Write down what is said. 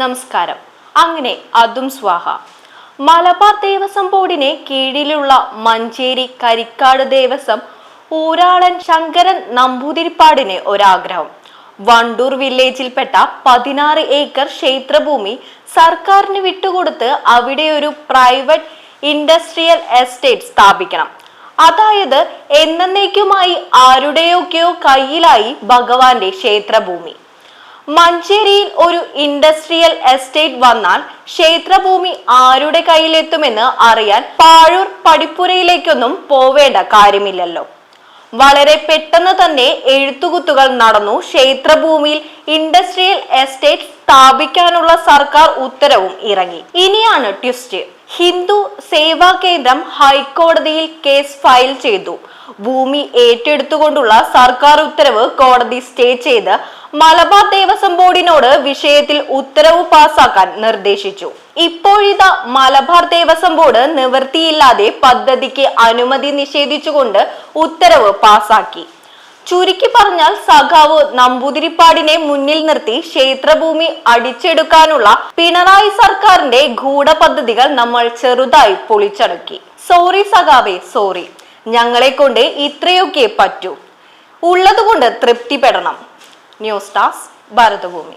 നമസ്കാരം. അങ്ങനെ അതും സ്വാഹ. മലബാർ ദേവസ്വം ബോർഡിനെ കീഴിലുള്ള മഞ്ചേരി കരിക്കാട് ദേവസ്വം ഊരാളൻ ശങ്കരൻ നമ്പൂതിരിപ്പാടിന് ഒരാഗ്രഹം. വണ്ടൂർ വില്ലേജിൽപ്പെട്ട പതിനാറ് ഏക്കർ ക്ഷേത്രഭൂമി സർക്കാരിന് വിട്ടുകൊടുത്ത് അവിടെ ഒരു പ്രൈവറ്റ് ഇൻഡസ്ട്രിയൽ എസ്റ്റേറ്റ് സ്ഥാപിക്കണം. അതായത് എന്നേക്കുമായി ആരുടെയൊക്കെയോ കയ്യിലായി ഭഗവാന്റെ ക്ഷേത്രഭൂമി. മഞ്ചേരിയിൽ ഒരു ഇൻഡസ്ട്രിയൽ എസ്റ്റേറ്റ് വന്നാൽ ക്ഷേത്രഭൂമി ആരുടെ കയ്യിലെത്തുമെന്ന് അറിയാൻ പാഴൂർ പടിപ്പുരയിലേക്കൊന്നും പോവേണ്ട കാര്യമില്ലല്ലോ. വളരെ പെട്ടെന്ന് തന്നെ എഴുത്തുകുത്തുകൾ നടന്നു ക്ഷേത്രഭൂമിയിൽ ഇൻഡസ്ട്രിയൽ എസ്റ്റേറ്റ് സ്ഥാപിക്കാനുള്ള സർക്കാർ ഉത്തരവും ഇറങ്ങി. ഇനിയാണ് ട്വിസ്റ്റ്. ഹിന്ദു സേവാ കേന്ദ്രം ഹൈക്കോടതിയിൽ കേസ് ഫയൽ ചെയ്തു. ഭൂമി ഏറ്റെടുത്തുകൊണ്ടുള്ള സർക്കാർ ഉത്തരവ് കോടതി സ്റ്റേ ചെയ്ത് മലബാർ ദേവസ്വം ബോർഡിനോട് വിഷയത്തിൽ ഉത്തരവ് പാസാക്കാൻ നിർദ്ദേശിച്ചു. ഇപ്പോഴിതാ മലബാർ ദേവസ്വം ബോർഡ് നിവൃത്തിയില്ലാതെ പദ്ധതിക്ക് അനുമതി നിഷേധിച്ചുകൊണ്ട് ഉത്തരവ് പാസാക്കി. ചുരുക്കി പറഞ്ഞാൽ സഖാവ് നമ്പൂതിരിപ്പാടിനെ മുന്നിൽ നിർത്തി ക്ഷേത്രഭൂമി അടിച്ചെടുക്കാനുള്ള പിണറായി സർക്കാരിന്റെ ഗൂഢപദ്ധതികൾ നമ്മൾ ചെറുതായി പൊളിച്ചടക്കി. സോറി സഖാവേ സോറി ഞങ്ങളെ കൊണ്ട് ഇത്രയൊക്കെ പറ്റൂ. ഉള്ളതുകൊണ്ട് തൃപ്തിപ്പെടണം. ന്യൂസ് ടാസ് ഭാരതഭൂമി.